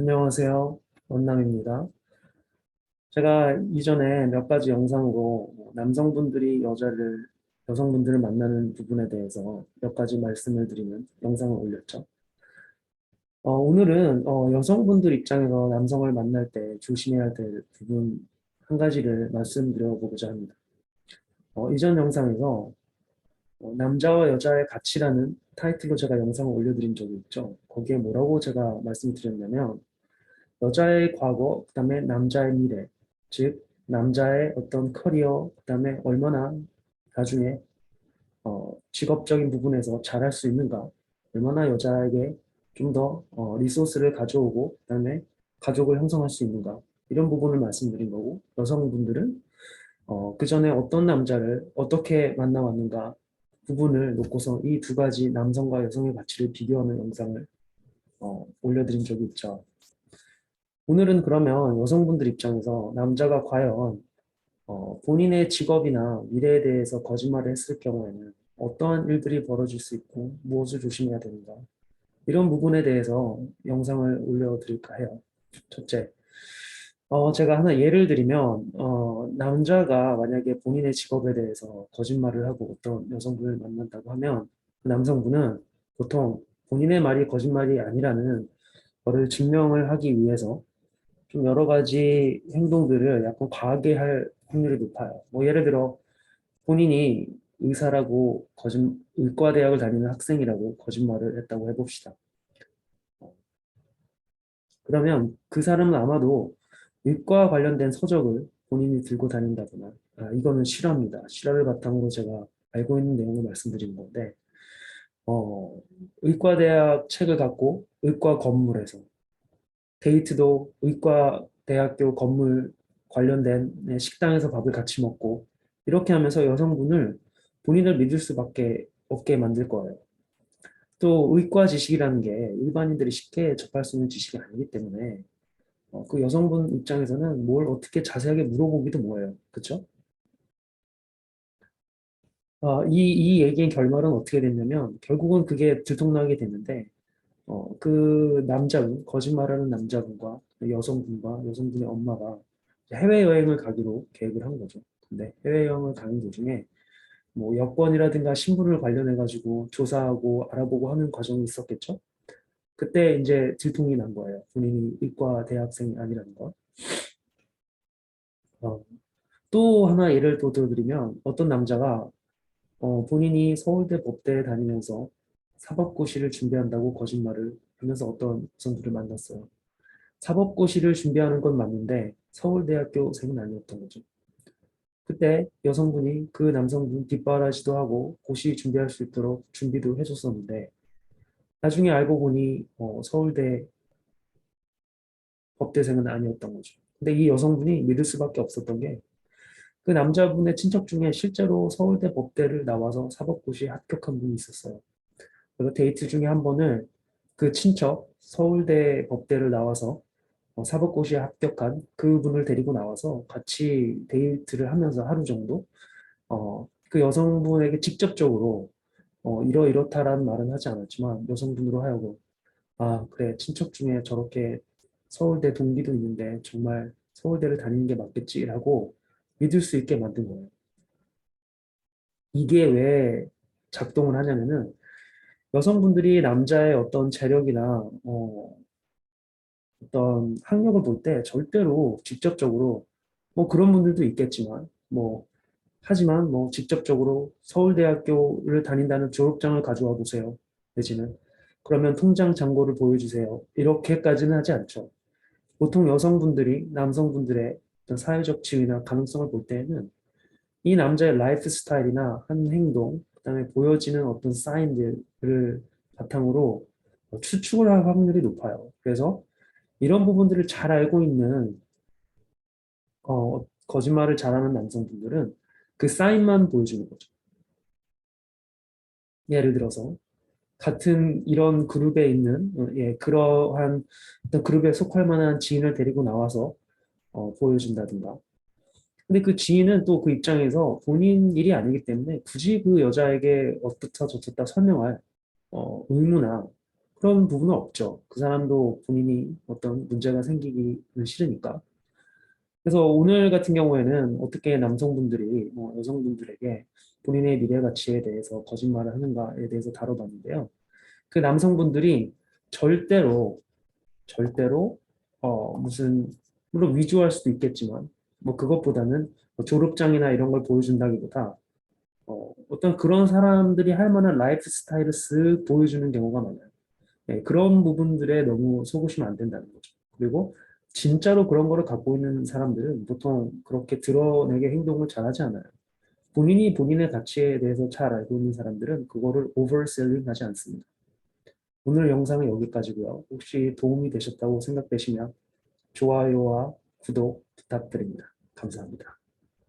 안녕하세요. 원남입니다. 제가 이전에 몇 가지 영상으로 뭐 남성분들이 여자를, 여성분들을 만나는 부분에 대해서 몇 가지 말씀을 드리는 영상을 올렸죠. 어, 오늘은 어, 여성분들 입장에서 남성을 만날 때 조심해야 될 부분 한 가지를 말씀드려 보고자 합니다. 어, 이전 영상에서 어, 남자와 여자의 가치라는 타이틀로 제가 영상을 올려드린 적이 있죠. 거기에 뭐라고 제가 말씀드렸냐면 여자의 과거, 그 다음에 남자의 미래, 즉 남자의 어떤 커리어, 그 다음에 얼마나 나중에 어, 직업적인 부분에서 잘할 수 있는가, 얼마나 여자에게 좀더 어, 리소스를 가져오고, 그 다음에 가족을 형성할 수 있는가, 이런 부분을 말씀드린 거고, 여성분들은 어, 그 전에 어떤 남자를 어떻게 만나왔는가 부분을 놓고서 이 두 가지 남성과 여성의 가치를 비교하는 영상을 어, 올려드린 적이 있죠. 오늘은 그러면 여성분들 입장에서 남자가 과연 어, 본인의 직업이나 미래에 대해서 거짓말을 했을 경우에는 어떠한 일들이 벌어질 수 있고 무엇을 조심해야 되는가 이런 부분에 대해서 영상을 올려드릴까 해요. 첫째, 어, 제가 하나 예를 들면 어, 남자가 만약에 본인의 직업에 대해서 거짓말을 하고 어떤 여성분을 만난다고 하면 그 남성분은 보통 본인의 말이 거짓말이 아니라는 거를 증명을 하기 위해서 좀 여러 가지 행동들을 약간 과하게 할 확률이 높아요. 뭐 예를 들어 본인이 의사라고 거짓 의과대학을 다니는 학생이라고 거짓말을 했다고 해봅시다. 그러면 그 사람은 아마도 의과 관련된 서적을 본인이 들고 다닌다거나 아, 이거는 실화입니다. 실화를 바탕으로 제가 알고 있는 내용을 말씀드린 건데 어, 의과대학 책을 갖고 의과 건물에서 데이트도 의과 대학교 건물 관련된 네, 식당에서 밥을 같이 먹고 이렇게 하면서 여성분을 본인을 믿을 수밖에 없게 만들 거예요. 또 의과 지식이라는 게 일반인들이 쉽게 접할 수 있는 지식이 아니기 때문에 어, 그 여성분 입장에서는 뭘 어떻게 자세하게 물어보기도 뭐예요. 어, 이, 이 얘기의 결말은 어떻게 됐냐면 결국은 그게 들통나게 됐는데 어, 그 남자분, 거짓말하는 남자분과 여성분과 여성분의 엄마가 해외여행을 가기로 계획을 한 거죠. 근데 해외여행을 가는 도중에 뭐 여권이라든가 신분을 관련해 가지고 조사하고 알아보고 하는 과정이 있었겠죠. 그때 이제 들통이 난 거예요. 본인이 의과 대학생이 아니라는 거. 어, 또 하나 예를 또 들어드리면 어떤 남자가 어, 본인이 서울대 법대에 다니면서 사법고시를 준비한다고 거짓말을 하면서 어떤 여성들을 만났어요. 사법고시를 준비하는 건 맞는데 서울대학교생은 아니었던 거죠. 그때 여성분이 그 남성분 뒷바라지도 하고 고시 준비할 수 있도록 준비도 해줬었는데 나중에 알고 보니 어, 서울대 법대생은 아니었던 거죠. 근데 이 여성분이 믿을 수밖에 없었던 게 그 남자분의 친척 중에 실제로 서울대 법대를 나와서 사법고시에 합격한 분이 있었어요. 그래서 데이트 중에 한 번을 그 친척 서울대 법대를 나와서 어, 사법고시에 합격한 그분을 데리고 나와서 같이 데이트를 하면서 하루 정도 어, 그 여성분에게 직접적으로 어, 이러이렇다라는 말은 하지 않았지만 여성분으로 하여금 아 그래 친척 중에 저렇게 서울대 동기도 있는데 정말 서울대를 다니는 게 맞겠지라고 믿을 수 있게 만든 거예요. 이게 왜 작동을 하냐면은 여성분들이 남자의 어떤 재력이나 어, 어떤 학력을 볼 때 절대로 직접적으로 뭐 그런 분들도 있겠지만 뭐 하지만 뭐 직접적으로 서울대학교를 다닌다는 졸업장을 가져와 보세요. 내지는 그러면 통장 잔고를 보여주세요. 이렇게까지는 하지 않죠. 보통 여성분들이 남성분들의 어떤 사회적 지위나 가능성을 볼 때에는 이 남자의 라이프 스타일이나 한 행동, 그다음에 보여지는 어떤 사인들을 바탕으로 추측을 할 확률이 높아요. 그래서 이런 부분들을 잘 알고 있는 어, 거짓말을 잘하는 남성분들은 그 사인만 보여주는 거죠. 예를 들어서 같은 이런 그룹에 있는 어, 예, 그러한 어떤 그룹에 속할 만한 지인을 데리고 나와서 어, 보여준다든가 근데 그 지인은 또 그 입장에서 본인 일이 아니기 때문에 굳이 그 여자에게 어떻다 저떻다 설명할 어, 의무나 그런 부분은 없죠. 그 사람도 본인이 어떤 문제가 생기기는 싫으니까. 그래서 오늘 같은 경우에는 어떻게 남성분들이 뭐 여성분들에게 본인의 미래 가치에 대해서 거짓말을 하는가에 대해서 다뤄봤는데요. 그 남성분들이 절대로 절대로 어 무슨 물론 위조할 수도 있겠지만 뭐 그것보다는 뭐 졸업장이나 이런 걸 보여준다기보다 어, 어떤 그런 사람들이 할 만한 라이프 스타일을 쓱 보여주는 경우가 많아요. 예, 그런 부분들에 너무 속으시면 안 된다는 거죠. 그리고 진짜로 그런 거를 갖고 있는 사람들은 보통 그렇게 드러내게 행동을 잘 하지 않아요. 본인이 본인의 가치에 대해서 잘 알고 있는 사람들은 그거를 오버셀링 하지 않습니다. 오늘 영상은 여기까지고요. 혹시 도움이 되셨다고 생각되시면 좋아요와 구독 부탁드립니다. 감사합니다.